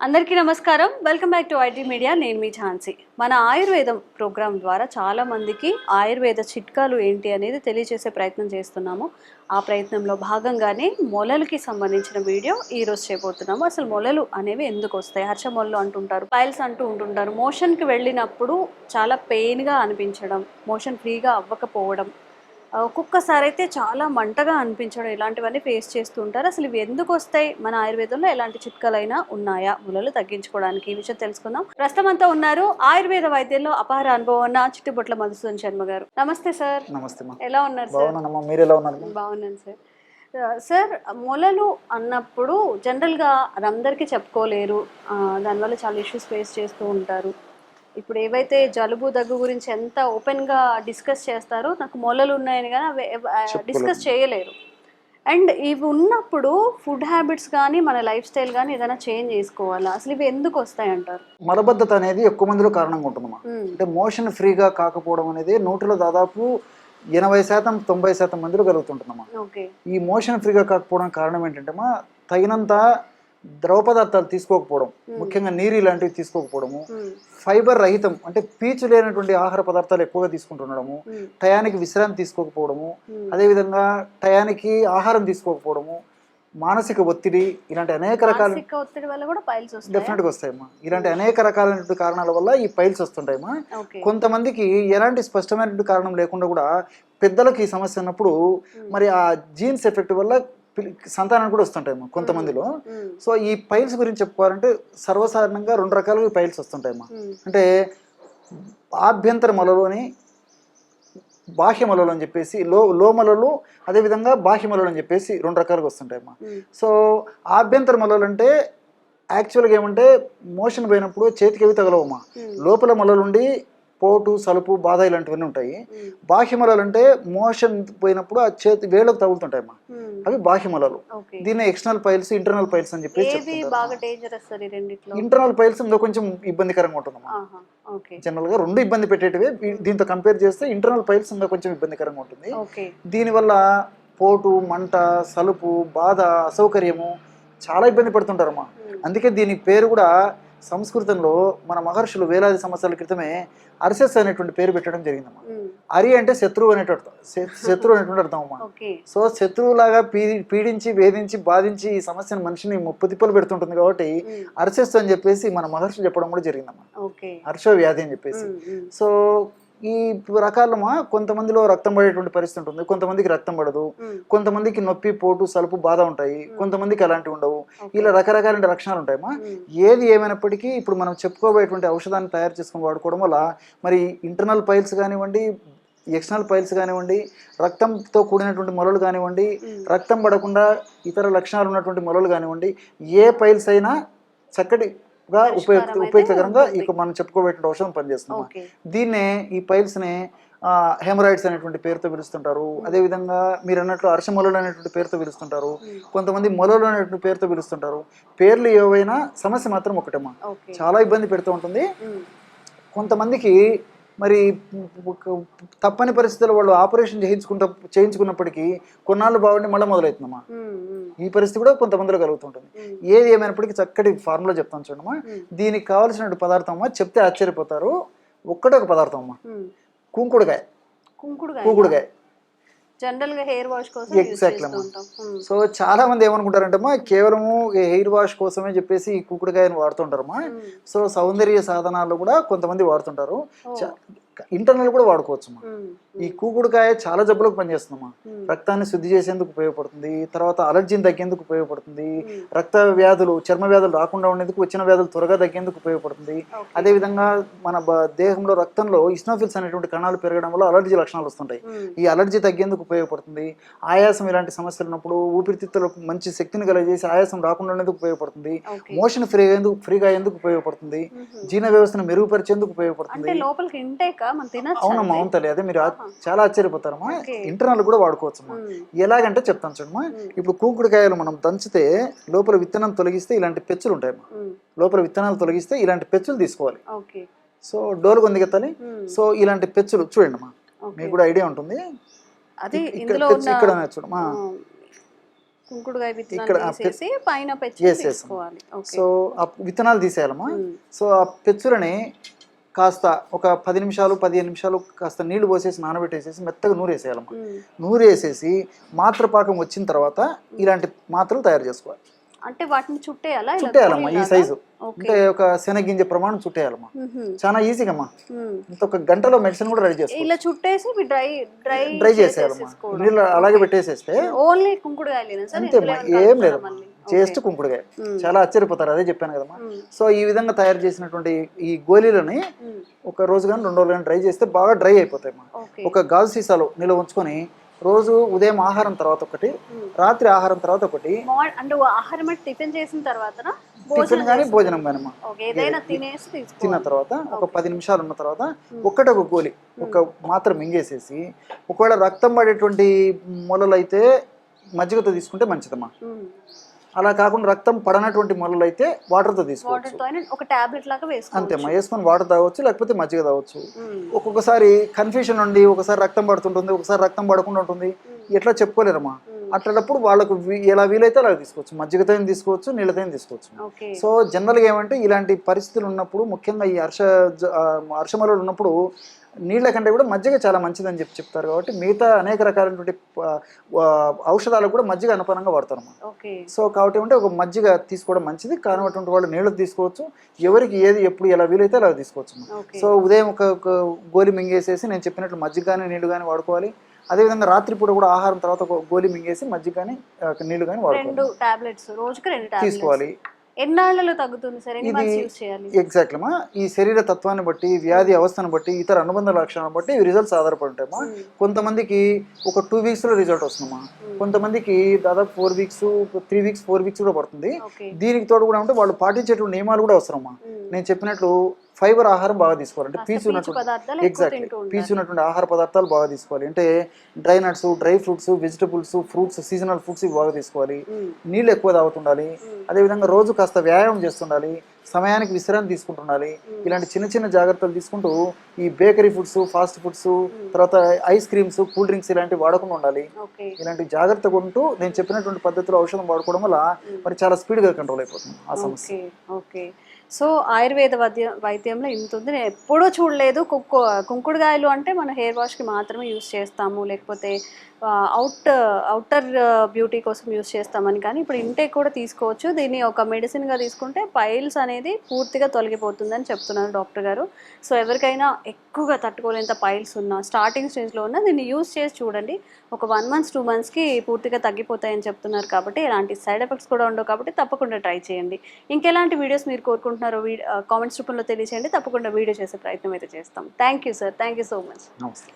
అందరికీ నమస్కారం. Welcome back to IT media నేను మీ ఝాన్సీ. మన ఆయుర్వేదం ప్రోగ్రాం ద్వారా చాలామందికి ఆయుర్వేద చిట్కాలు ఏంటి అనేది తెలియజేసే ప్రయత్నం చేస్తున్నాము. ఆ ప్రయత్నంలో భాగంగానే మొలలకి సంబంధించిన వీడియో ఈరోజు చేయబోతున్నాము. అసలు మొలలు అనేవి ఎందుకు వస్తాయి? హర్ష మొలలు అంటుంటారు పైల్స్ అంటూ ఉంటుంటారు. మోషన్కి వెళ్ళినప్పుడు చాలా పెయిన్గా అనిపించడం మోషన్ ఫ్రీగా అవ్వకపోవడం ఒక్కొక్కసారి అయితే చాలా మంటగా అనిపించడం ఇలాంటివన్నీ ఫేస్ చేస్తూ ఉంటారు. అసలు ఇవి ఎందుకు వస్తాయి? మన ఆయుర్వేదంలో ఎలాంటి చిట్కాలైనా ఉన్నాయా? ములలు తగ్గించుకోవడానికి ఈ విషయం తెలుసుకుందాం. ప్రస్తుతం అంతా ఉన్నారు ఆయుర్వేద వైద్యంలో అపార అనుభవం ఉన్న చిట్టుబొట్ల మధుసూదన్ శర్మ గారు. నమస్తే సార్. నమస్తే ఎలా ఉన్నారు సార్? బాగున్నానమ్మా. మీరు ఎలా ఉన్నారు? బాగున్నాను సార్. సార్ మొలలు అన్నప్పుడు జనరల్గా అది అందరికీ చెప్పుకోలేరు. దానివల్ల చాలా ఇష్యూస్ ఫేస్ చేస్తూ ఉంటారు. ఇప్పుడు ఏవైతే జలుబు దగ్గు గురించి ఎంత ఓపెన్గా డిస్కస్ చేస్తారో నాకు మొలలు ఉన్నాయని కానీ అవి డిస్కస్ చేయలేరు. అండ్ ఇవి ఉన్నప్పుడు ఫుడ్ హ్యాబిట్స్ కానీ మన లైఫ్ స్టైల్ కానీ ఏదైనా చేంజ్ చేసుకోవాలా? అసలు ఇవి ఎందుకు వస్తాయి అంటారు? మలబద్ధత అనేది ఎక్కువ మందిలో కారణంగా ఉంటుందమ్మా. మ్మ్. అంటే మోషన్ ఫ్రీగా కాకపోవడం అనేది నూటిలో దాదాపు ఎనభై శాతం తొంభై శాతం మందిలో కలుగుతుంటుందమ్మా. ఓకే. ఈ మోషన్ ఫ్రీగా కాకపోవడం కారణం ఏంటంటే మా తగినంత ద్రవ పదార్థాలు తీసుకోకపోవడం ముఖ్యంగా నీరు ఇలాంటివి తీసుకోకపోవడము. ఫైబర్ రహితం అంటే పీచు లేనటువంటి ఆహార పదార్థాలు ఎక్కువగా తీసుకుంటుండడము. టయానికి విశ్రాంతి తీసుకోకపోవడము. అదేవిధంగా టయానికి ఆహారం తీసుకోకపోవడము మానసిక ఒత్తిడి ఇలాంటి అనేక రకాల మానసిక ఒత్తిడి వల్ల కూడా పైల్స్ వస్తాయి డెఫినెట్గా వస్తాయమ్మా ఇలాంటి అనేక రకాలైనటువంటి కారణాల వల్ల ఈ పైల్స్ వస్తుంటాయమ్మా కొంతమందికి ఎలాంటి స్పష్టమైనటువంటి కారణం లేకుండా కూడా పెద్దలకు ఈ సమస్య ఉన్నప్పుడు మరి ఆ జీన్స్ ఎఫెక్ట్ వల్ల పిల్- సంతానం కూడా వస్తుంటాయమ్మా కొంతమందిలో. సో ఈ పైల్స్ గురించి చెప్పుకోవాలంటే సర్వసాధారణంగా రెండు రకాలుగా పైల్స్ వస్తుంటాయమ్మా మ్మ్. అంటే ఆభ్యంతర మలలోని బాహ్య మలలు అని చెప్పేసి లో లో మలలు అదేవిధంగా బాహ్య మలలు అని చెప్పేసి రెండు రకాలుగా వస్తుంటాయమ్మా మ్మ్. సో ఆభ్యంతర మలలు అంటే యాక్చువల్గా ఏమంటే మోషన్ పోయినప్పుడు చేతికి అవి తగలవమ్మా మ్మ్. లోపల మలలుండి పోటు సలుపు బాధ ఇలాంటివన్నీ ఉంటాయి. మ్మ్. బాహ్య మలలు అంటే మోషన్ పోయినప్పుడు ఆ చేతి వేళ్ళకు తగులుతుంటాయమ్మా. మ్మ్. అవి బాహ్య మలలు ఓకే. దీన్ని ఎక్స్టర్నల్ పైల్స్ ఇంటర్నల్ పైల్స్ అని రెండిట్లో? ఇంటర్నల్ పైల్స్ ఇంకా కొంచెం ఇబ్బందికరంగా ఉంటుందమ్మా. జనరల్గా రెండు ఇబ్బంది పెట్టేటివే. దీంతో కంపేర్ చేస్తే ఇంటర్నల్ పైల్స్ ఇంకా కొంచెం ఇబ్బందికరంగా ఉంటుంది. దీనివల్ల పోటు మంట సలుపు బాధ అసౌకర్యము చాలా ఇబ్బంది పడుతుంటారమ్మా. మ్మ్. అందుకే దీని పేరు కూడా సంస్కృతంలో మన మహర్షులు వేలాది సంవత్సరాల క్రితమే అర్సెస్ అనేటువంటి పేరు పెట్టడం జరిగిందమ్మా. మ్మ్. అరి అంటే శత్రువు అనేటువంటి శత్రువు అనేటువంటి అర్థం అమ్మా. సో శత్రువులాగా పీడి పీడించి వేధించి బాధించి ఈ సమస్యను మనిషిని ముప్పు తిప్పలు పెడుతుంటుంది కాబట్టి. అర్సెస్ అని చెప్పేసి మన మహర్షులు చెప్పడం కూడా జరిగిందమ్మా. హర్ష వ్యాధి అని చెప్పేసి. సో ఈ రకాలమా కొంతమందిలో రక్తం పడేటువంటి పరిస్థితి ఉంటుంది కొంతమందికి రక్తం పడదు. కొంతమందికి నొప్పి పోటు సలుపు బాధ ఉంటాయి కొంతమందికి అలాంటివి ఉండవు. ఇలా రకరకాల లక్షణాలు ఉంటాయమ్మా మ్మ్. ఏది ఏమైనప్పటికీ ఇప్పుడు మనం చెప్పుకోబోయేటువంటి ఔషధాన్ని తయారు చేసుకుని వాడుకోవడం వల్ల మరి ఇంటర్నల్ పైల్స్ కానివ్వండి ఎక్స్టర్నల్ పైల్స్ కానివ్వండి రక్తంతో కూడినటువంటి మొలలు కానివ్వండి. రక్తం పడకుండా ఇతర లక్షణాలు ఉన్నటువంటి మొలలు కానివ్వండి ఏ పైల్స్ అయినా ఉపయుక్త పరిష్కారం అయితే ఉపయుక్తకరంగా. ఇక మనం చెప్పుకోబోయేటువంటి ఔషధం పనిచేస్తున్నాం దీన్నే ఈ పైల్స్ని హెమరాయిడ్స్ అనేటువంటి పేరుతో పిలుస్తుంటారు. అదేవిధంగా మీరు అన్నట్లు అర్షమొలలు అనేటువంటి పేరుతో పిలుస్తుంటారు. కొంతమంది మొలలు అనేటువంటి పేరుతో పిలుస్తుంటారు. పేర్లు ఏవైనా సమస్య మాత్రం ఒకటేమా. చాలా ఇబ్బంది పెడుతూ ఉంటుంది. కొంతమందికి మరి తప్పని పరిస్థితుల్లో వాళ్ళు ఆపరేషన్ చేయించుకుంటా చేయించుకున్నప్పటికీ కొన్నాళ్ళు బాగుండి మళ్ళీ మొదలవుతుందమ్మా మ్మ్. మ్మ్. ఈ పరిస్థితి కూడా కొంతమందిలో కలుగుతుంటుంది. ఏది ఏమైనప్పటికీ చక్కటి ఫార్ములా చెప్తాను చూడమ్మా మ్మ్. దీనికి కావాల్సిన పదార్థం అమ్మా చెప్తే ఆశ్చర్యపోతారు ఒక్కటే ఒక పదార్థం అమ్మా మ్మ్. కుంకుడుకాయ కుంకుడుకాయ కుంకుడుకాయ జనరల్గా హెయిర్ వాష్ కోసం. సో చాలా మంది ఏమనుకుంటారంటే కేవలము హెయిర్ వాష్ కోసమే చెప్పేసి ఈ కుక్కుడుకాయని వాడుతుంటారమ్మా మ్మ్. సో సౌందర్య సాధనాలు కూడా కొంతమంది వాడుతుంటారు. ఇంటర్నల్ కూడా వాడుకోవచ్చమ్మా మ్మ్. ఈ కూకుడుకాయ చాలా జబ్బులకు పనిచేస్తుందమ్మా మ్మ్. రక్తాన్ని శుద్ధి చేసేందుకు ఉపయోగపడుతుంది తర్వాత అలర్జీని తగ్గేందుకు ఉపయోగపడుతుంది. రక్త వ్యాధులు చర్మ వ్యాధులు రాకుండా ఉండేందుకు వచ్చిన వ్యాధులు త్వరగా తగ్గేందుకు ఉపయోగపడుతుంది. అదేవిధంగా మన దేహంలో రక్తంలో ఇస్నోఫిల్స్ అనేటువంటి కణాలు పెరగడం వల్ల అలర్జీ లక్షణాలు వస్తుంటాయి. ఈ అలర్జీ తగ్గేందుకు ఉపయోగపడుతుంది ఆయాసం ఇలాంటి సమస్యలు ఉన్నప్పుడు ఊపిరితిత్తులకు మంచి శక్తిని కలిగజేసి ఆయాసం రాకుండా ఉండేందుకు ఉపయోగపడుతుంది. మోషన్ ఫ్రీ అయ్యేందుకు ఫ్రీగా అయ్యేందుకు ఉపయోగపడుతుంది. జీర్ణ వ్యవస్థను మెరుగుపరిచేందుకు ఉపయోగపడుతుంది లోపలికి ఇంటేక మనం తినచ్చు అవునమ్మా అవును తల్లి అదే మీరు చాలా ఆశ్చర్యపోతారమ్మా. ఇంటర్నల్ కూడా వాడుకోవచ్చమ్మా ఎలాగంటే చెప్తాను చూడమ్మా ఇప్పుడు కూకుడుకాయలు మనం దంచితే లోపల విత్తనం తొలగిస్తే ఇలాంటి పెచ్చులు ఉంటాయమ్మా. లోపల విత్తనాలు తొలగిస్తే ఇలాంటి పెచ్చులు తీసుకోవాలి. సో ఉంది కదా తల్లి. సో ఇలాంటి పెచ్చులు చూడండి అమ్మా. మీకు కూడా ఐడియా ఉంటుంది. అది ఇక్కడ చూడమ్మా ఇక్కడ విత్తనాలు పైన పెచ్చి సో ఆ విత్తనాలు తీసేయాలమ్మా. సో ఆ పెచ్చులని కాస్త ఒక పది నిమిషాలు పదిహేను నిమిషాలు కాస్త నీళ్ళు పోసేసి నానబెట్టేసేసి మెత్తగా నూరేసేయాలమ్మా. నూరేసేసి మాత్ర పాకం వచ్చిన తర్వాత ఇలాంటి మాత్రలు తయారు చేసుకోవాలి. అంటే వాటిని చుట్టేయాలా? చుట్టేయాలమ్మా ఈ? సైజు. అంటే ఒక శనగింజ ప్రమాణం చుట్టేయాలమ్మా. చాలా ఈజీగా అమ్మా మ్మ్. ఇంత ఒక గంటలో మెడిసిన్ కూడా రెడీ చేసుకోవాలి ఇలా చుట్టేసి డ్రై డ్రై డ్రై చేసేయాలమ్మా. నీళ్ళు అలాగే పెట్టేసేస్తే ఓన్లీ కుంకుడుగాయలేనా సార్? అంతే ఇందులో అమ్మా ఏమైనా ఏం కలుపుతారా లేదు మళ్ళీ? చేస్ట్ కుంకుడుగాయ. మ్మ్. చాలా ఆశ్చర్యపోతారు అదే చెప్పాను కదమ్మా. మ్మ్. సో ఈ విధంగా తయారు చేసినటువంటి ఈ గోళీలని. ఒక రోజు కానీ రెండు రోజులు కానీ డ్రై చేస్తే బాగా డ్రై అయిపోతాయి ఒక గాజు సీసాలో నిల్వ ఉంచుకొని రోజు ఉదయం ఆహారం తర్వాత ఒకటి. రాత్రి ఆహారం తర్వాత ఒకటి. అంటే ఆహారం టిఫిన్ చేసిన తర్వాత టిఫిన్ కానీ భోజనం కానీ తిన్న తర్వాత ఒక పది నిమిషాలు ఉన్న తర్వాత ఒక్కటి ఒక గోలి ఒక మాత్ర మింగేసేసి ఒకవేళ రక్తం పడేటువంటి మొలలు అయితే మజ్జిగతో తీసుకుంటే మంచిదమ్మా. మ్మ్. అలా కాకుండా రక్తం పడనటువంటి మొలలు అయితే వాటర్తో తీసుకోవచ్చు. వాటర్తో అయినా ఒక టాబ్లెట్ లాగా అంతేమ్మా వేసుకొని వాటర్ తాగొచ్చు లేకపోతే మజ్జిగ తాగొచ్చు. ఒక్కొక్కసారి కన్ఫ్యూషన్ ఉండి ఒకసారి రక్తం పడుతుంటుంది ఒకసారి రక్తం పడకుండా ఉంటుంది. ఎట్లా చెప్పుకోలేరమ్మా? అట్లాంటప్పుడు వాళ్ళకు ఎలా వీలైతే అలా తీసుకోవచ్చు. మజ్జిగతో తీసుకోవచ్చు నీళ్ళతో తీసుకోవచ్చు. సో జనరల్గా ఏమంటే ఇలాంటి పరిస్థితులు ఉన్నప్పుడు ముఖ్యంగా ఈ హర్ష హర్షమలలో ఉన్నప్పుడు నీళ్ళ కంటే కూడా మజ్జిగ చాలా మంచిదని చెప్పి చెప్తారు కాబట్టి మిగతా అనేక రకాలైనటువంటి ఔషధాలకు కూడా మజ్జిగ అనుపానంగా వాడతారు అన్నమాట సో కాబట్టి ఏమంటే ఒక మజ్జిగ తీసుకోవడం మంచిది. కానటువంటి వాళ్ళు నీళ్ళు తీసుకోవచ్చు. ఎవరికి ఏది ఎప్పుడు ఎలా వీలైతే అలా తీసుకోవచ్చు సో ఉదయం ఒక గోలి మింగేసేసి నేను చెప్పినట్లు మజ్జిగ కానీ నీళ్ళు కానీ వాడుకోవాలి. అదేవిధంగా రాత్రిపూట కూడా ఆహారం తర్వాత ఒక గోలి మింగేసి మజ్జిగ కానీ ఆ, నీళ్ళు కానీ వాడుకోవాలి. తీసుకోవాలి. ఎన్నాళ్ళలో తగ్గుతుంది సార్? ఎన్ని చేయాలి? ఎగ్జాక్ట్లీ ఈ శరీర తత్వాన్ని బట్టి వ్యాధి అవస్థను బట్టి ఇతర అనుబంధ లక్షణాలను బట్టి రిజల్ట్స్ ఆధారపడి ఉంటాయమ్మా కొంతమందికి ఒక టూ వీక్స్లో రిజల్ట్ వస్తుందమ్మా. కొంతమందికి దాదాపు four weeks three weeks four weeks కూడా పడుతుంది. దీనికి తోడు కూడా అంటే వాళ్ళు పాటించేటువంటి నియమాలు కూడా అవసరమ్మా నేను చెప్పినట్లు ఫైబర్ ఆహారం బాగా తీసుకోవాలి అంటే పీచు ఉన్నటువంటి ఎగ్జాక్ట్లీ. పీచు ఉన్నటువంటి ఆహార పదార్థాలు బాగా తీసుకోవాలి. అంటే dry nuts dry fruits vegetables fruits seasonal fruits ఇవి బాగా తీసుకోవాలి. నీళ్ళు ఎక్కువ తాగుతుండాలి. అదేవిధంగా రోజు కాస్త వ్యాయామం చేస్తుండాలి. సమయానికి విశ్రాంతి తీసుకుంటుండాలి. ఇలాంటి చిన్న చిన్న జాగ్రత్తలు తీసుకుంటూ ఈ బేకరీ ఫుడ్స్ ఫాస్ట్ ఫుడ్స్ తర్వాత ఐస్ క్రీమ్స్ కూల్ డ్రింక్స్ ఇలాంటివి వాడకుండా ఉండాలి. ఓకే. ఇలాంటి జాగ్రత్తగా ఉంటూ నేను చెప్పినటువంటి పద్ధతిలో ఔషధం వాడుకోవడం వల్ల మరి చాలా స్పీడ్గా కంట్రోల్ అయిపోతుంది ఆ సమస్య. ఓకే సో ఆయుర్వేద వైద్య వైద్యంలో ఇంత ఉంది. నేను ఎప్పుడూ చూడలేదు. కుక్కు కుంకుడుగాయలు అంటే మన హెయిర్ వాష్కి మాత్రమే యూస్ చేస్తాము. లేకపోతే అవుట్ అవుటర్ బ్యూటీ కోసం యూస్ చేస్తామని కానీ ఇప్పుడు ఇంటేక్ కూడా తీసుకోవచ్చు. దీన్ని ఒక మెడిసిన్గా తీసుకుంటే పైల్స్ అనేది పూర్తిగా తొలగిపోతుందని చెప్తున్నారు డాక్టర్ గారు. సో ఎవరికైనా ఎక్కువగా తట్టుకోలేంత పైల్స్ ఉన్నా స్టార్టింగ్ స్టేజ్లో ఉన్నా దీన్ని యూస్ చేసి చూడండి. ఒక వన్ మంత్స్ టూ మంత్స్కి పూర్తిగా తగ్గిపోతాయని చెప్తున్నారు కాబట్టి ఎలాంటి సైడ్ ఎఫెక్ట్స్ కూడా ఉండవు కాబట్టి తప్పకుండా ట్రై చేయండి. ఇంకెలాంటి వీడియోస్ మీరు కోరుకుంటున్నారో కామెంట్స్ రూపంలో తెలియచేయండి. తప్పకుండా వీడియో చేసే ప్రయత్నం అయితే చేస్తాం. Thank you sir thank you so much నమస్తే.